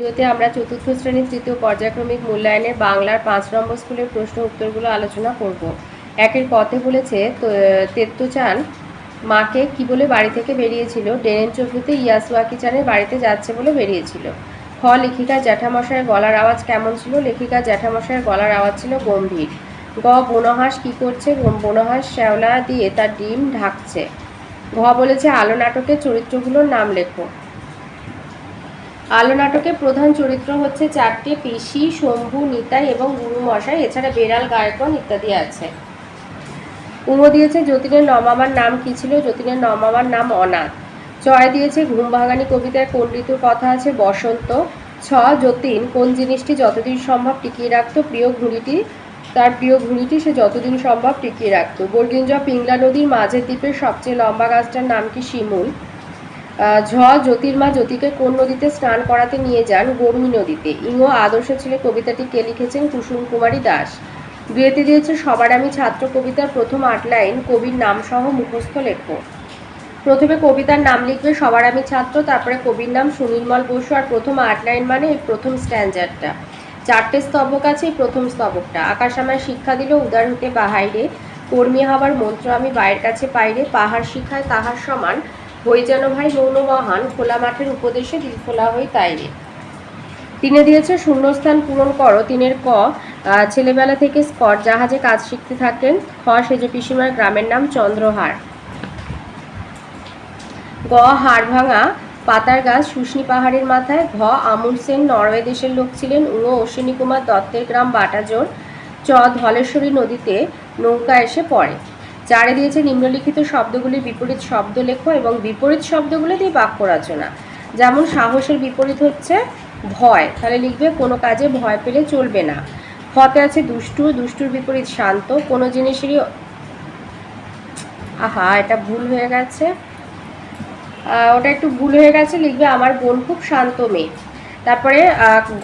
ভিডিওতে আমরা চতুর্থ শ্রেণির তৃতীয় পর্যায়ক্রমিক মূল্যায়নের বাংলার পাঁচ নম্বর স্কুলের প্রশ্ন উত্তরগুলো আলোচনা করব। একের পথে বলেছে তেত্তচান মাকে কি বলে বাড়ি থেকে বেরিয়েছিল? ডেনেন চব্বিতে ইয়াসুয়াকি চানের বাড়িতে যাচ্ছে বলে বেরিয়েছিল। খ, লেখিকা জ্যাঠামশায়ের গলার আওয়াজ কেমন ছিল? লেখিকা জ্যাঠামশায়ের গলার আওয়াজ ছিল গম্ভীর। গ, বনহাঁস কি করছে? বনহাঁস শ্যাওলা দিয়ে তার ডিম ঢাকছে। ঘ, বলেছে, আলো নাটকের চরিত্রগুলোর নাম লেখো। আলো নাটকের প্রধান চরিত্র হচ্ছে চারটে পিসি, শম্ভু নিতাই এবং গুরুমশাই। এছাড়া বেড়াল গায়কন ইত্যাদি আছে। উমো দিয়েছে যতীনের নমামার নাম কি ছিল? যতীনের নমামার নাম অনাথ। চয় দিয়েছে ঘুম ভাঙানি কবিতায় কোন ঋতুর কথা আছে বসন্ত। ছ, যতীন, কোন জিনিসটি যতদিন সম্ভব টিকিয়ে রাখতো? প্রিয় ঘুড়িটি, তার প্রিয় ঘুড়িটি সে যতদিন সম্ভব টিকিয়ে রাখতো। বর্গিঞ্জ পিংলা নদীর মাঝের দ্বীপের সবচেয়ে লম্বা গাছটার নাম কি শিমুল? ঝ জ্যোতির্মা জ্যোতিকে কোন নদীতে স্নান করাতে নিয়ে যান গরমি নদীতে? ইংও আদর্শ ছেলে কবিতাটি কে লিখেছেন কুসুম কুমারী দাস। বিয়েতে দিয়েছে সবার আমি ছাত্র কবিতার প্রথম আট লাইন, কবির নাম সহ মুখস্থ লেখো। প্রথমে কবিতার নাম লিখবে সবার আমি ছাত্র, তারপরে কবির নাম সুনির্মল বসু, আর প্রথম আট লাইন মানে এই প্রথম স্ট্যান্ডার্ডটা। চারটে স্তবক আছে, এই প্রথম স্তবকটা। আকাশ আমায় শিক্ষা দিল, উদার হতে বাহাইরে কর্মী হবার মন্ত্র আমি বাইরের কাছে পাইরে পাহাড় শিখায় তাহার সমান হই যেন ভাই মৌনমহান খোলা মাঠের উপদেশে দিল খোলা হই তাইরে তিনে দিয়েছে শূন্যস্থান পূরণ করো, তিনের ক ছেলেবেলা থেকে স্কট, জাহাজে কাজ শিখতে থাকেন, খ, সেজ পিসিমার গ্রামের নাম চন্দ্রহার। গ, হাড় ভাঙা, পাতার গাছ শুষ্নি পাহাড়ের মাথায়, ঘ, আমুল সেন নরওয়ে দেশের লোক ছিলেন, উ অশ্বিনী কুমার দত্তের গ্রাম বাটাজোর, চ, ধলেশ্বরী নদীতে নৌকা এসে পড়ে। চারে দিয়েছে নিম্নলিখিত শব্দগুলির বিপরীত শব্দ লেখো এবং বিপরীত শব্দগুলি দিয়ে বাক্য রচনা। যেমন সাহসের বিপরীত হচ্ছে ভয়। তাহলে লিখবে, কোনো কাজে ভয় পেলে চলবে না। হতে আছে দুষ্টু, দুষ্টুর বিপরীত শান্ত। কোনো জিনিসেরই আহা, এটা ভুল হয়ে গেছে। ওটা একটু ভুল হয়ে গেছে, লিখবে, আমার বোন খুব শান্ত মেয়ে। তারপরে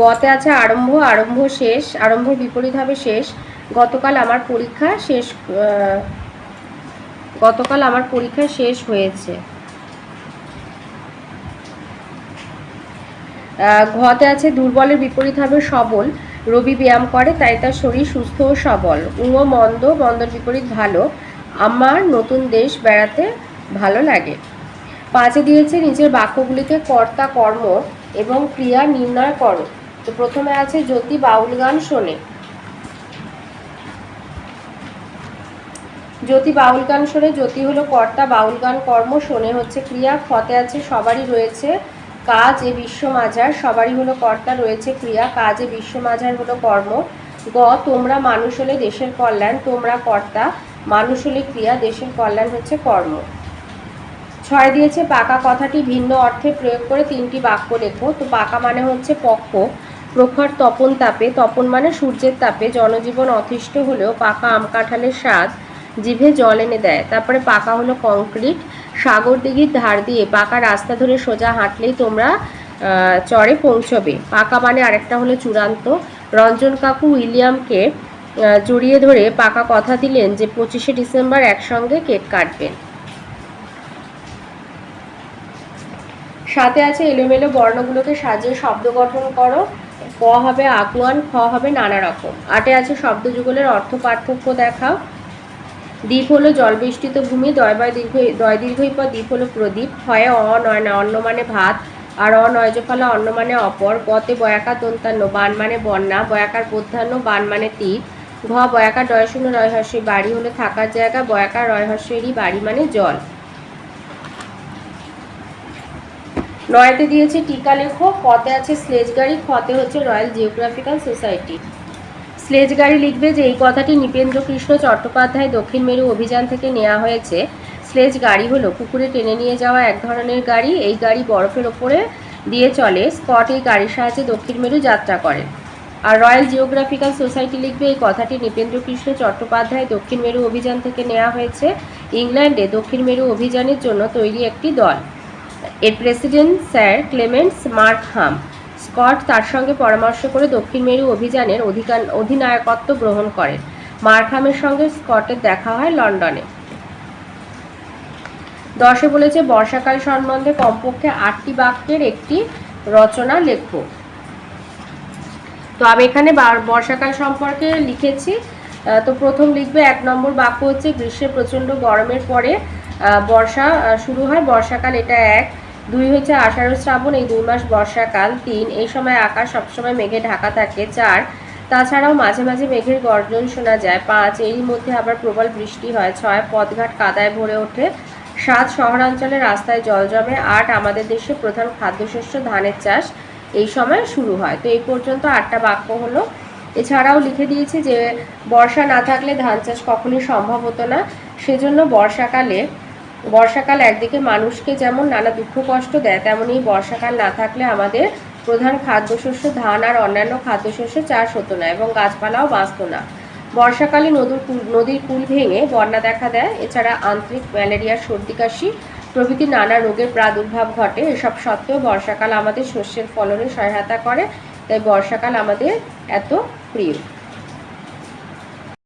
গতে আছে আরম্ভ আরম্ভ শেষ আরম্ভ বিপরীত হবে শেষ। গতকাল আমার পরীক্ষা শেষ গতকাল আমার পরীক্ষা শেষ হয়েছে। ঘতে আছে দুর্বলের বিপরীত হবে সবল। রবি ব্যায়াম করে, তাই তার শরীর সুস্থ ও সবল। উঙো মন্দ, মন্দর বিপরীত ভালো। আমার নতুন দেশ বেড়াতে ভালো লাগে। পাঁচে দিয়েছে নিজের বাক্যগুলিতে কর্তা কর্ম এবং ক্রিয়া নির্ণয় করো। তো প্রথমে আছে জ্যোতি বাউল গান শোনে। জ্যোতি বাউল গান শোনে, জ্যোতি হলো কর্তা বাউল গান কর্ম শোনে হচ্ছে ক্রিয়া, ফতে আছে সবারই রয়েছে কাজ এ বিশ্ব মাঝার, সবারই হলো কর্তা রয়েছে ক্রিয়া, কাজ এ বিশ্ব মাঝার হলো কর্ম। গ, তোমরা মানুষ হলে দেশের কল্যাণ, তোমরা কর্তা, মানুষ হলে ক্রিয়া, দেশের কল্যাণ হচ্ছে কর্ম। ছয় দিয়েছে পাকা কথাটি, ভিন্ন অর্থে প্রয়োগ করে তিনটি বাক্য লেখো। তো পাকা মানে হচ্ছে পক্ষ, প্রখর তপন তাপে, তপন মানে সূর্যের তাপে, জনজীবন অতিষ্ঠ হলেও পাকা আম কাঁঠালের স্বাদ জিভে জল এনে দেয়। তারপরে পাকা হলো কংক্রিট সাগর দিঘির ধার দিয়ে পাকা রাস্তা ধরে সোজা হাঁটলেই তোমরা চরে পৌঁছবে। পাকা মানে আরেকটা হলো চূড়ান্ত। রঞ্জন কাকু উইলিয়ামকে জড়িয়ে ধরে পাকা কথা দিলেন যে পঁচিশে ডিসেম্বর একসঙ্গে কেক কাটবেন। সাথে আছে এলোমেলো বর্ণগুলোকে সাজিয়ে শব্দ গঠন করো। ক হবে আকুয়ান খ হবে নানা রকম। আটে আছে শব্দ যুগলের অর্থ পার্থক্য দেখাও। দ্বীপ হলো জলবেষ্টিত ভূমি দয় বয় দীর্ঘ দয় দীর্ঘই পর দ্বীপ হলো প্রদীপ, হয় অ নয় না, অন্ন মানে ভাত, আর অনয়জফলা অন্ন মানে অপর গতে বয়াকার দন্তান্ন বান মানে বন্যা, বয়াকার প্রধান্য বান মানে তীর, ঘ বয়াকার ডয়শূন্য রয়হস্যই বাড়ি হলে থাকার জায়গা বয়াকার রয়হস্যেরই বাড়ি মানে জল। নয়তে দিয়েছে টিকা লেখো কতে আছে স্লেজ গাড়ি খতে হচ্ছে রয়্যাল জিওগ্রাফিক্যাল সোসাইটি। স্লেজ গাড়ি লিখবে যে এই কথাটি নৃপেন্দ্র কৃষ্ণ চট্টোপাধ্যায় দক্ষিণ মেরু অভিযান থেকে নেওয়া হয়েছে। স্লেজ গাড়ি হলো পুকুরে টেনে নিয়ে যাওয়া এক ধরনের গাড়ি। এই গাড়ি বরফের ওপরে দিয়ে চলে। স্কট এই গাড়ির সাহায্যে দক্ষিণ মেরু যাত্রা করে। আর রয়্যাল জিওগ্রাফিক্যাল সোসাইটি লিখবে, এই কথাটি নৃপেন্দ্র কৃষ্ণ চট্টোপাধ্যায় দক্ষিণ মেরু অভিযান থেকে নেওয়া হয়েছে। ইংল্যান্ডে দক্ষিণ মেরু অভিযানের জন্য তৈরি একটি দল। এর president sir Clements Markham. Scott তার সঙ্গে পরামর্শ করে দক্ষিণ মেরু অভিযানের অধিকার অধিনায়কত্ব গ্রহণ করেন মার্কহামের সঙ্গে স্কটের দেখা হয় লন্ডনে। দশে বলেছে, বর্ষাকাল সম্বন্ধে কমপক্ষে আটটি বাক্যের একটি রচনা লেখো তো আমি এখানে বর্ষাকাল সম্পর্কে লিখেছি। তো প্রথম লিখবে, এক নম্বর বাক্য হচ্ছে, গ্রীষ্মে প্রচণ্ড গরমের পরে বর্ষা শুরু হয়। বর্ষাকাল এটা এক। দুই হচ্ছে আষাঢ় শ্রাবণ, এই দুই মাস বর্ষাকাল, তিন, এই সময় আকাশ সবসময় মেঘে ঢাকা থাকে, চার, তাছাড়াও মাঝে মাঝে মেঘের গর্জন শোনা যায়, পাঁচ, এরই মধ্যে আবার প্রবল বৃষ্টি হয়, ছয়, পথঘাট কাদায় ভরে ওঠে, সাত, শহরাঞ্চলে রাস্তায় জল জমে, আট, আমাদের দেশে প্রধান খাদ্যশস্য ধানের চাষ, এই সময় শুরু হয়। তো এই পর্যন্ত আটটা বাক্য হলো। এছাড়াও লিখে দিয়েছি যে, বর্ষা না থাকলে ধান চাষ কখনোই সম্ভব হতো না, সেজন্য বর্ষাকালে বর্ষাকাল একদিকে মানুষকে যেমন নানা দুঃখ কষ্ট দেয় তেমনই বর্ষাকাল না থাকলে আমাদের প্রধান খাদ্যশস্য ধান আর অন্যান্য খাদ্যশস্য চাষ হতো না এবং গাছপালাও বাঁচতো না। বর্ষাকালে নদীর নদীর কুল ভেঙে বন্যা দেখা দেয়। এছাড়া আন্তরিক ম্যালেরিয়া, সর্দি কাশি প্রভৃতি নানা রোগের প্রাদুর্ভাব ঘটে। এসব সত্ত্বেও বর্ষাকাল আমাদের শস্যের ফলনে সহায়তা করে, তাই বর্ষাকাল আমাদের এত প্রিয়।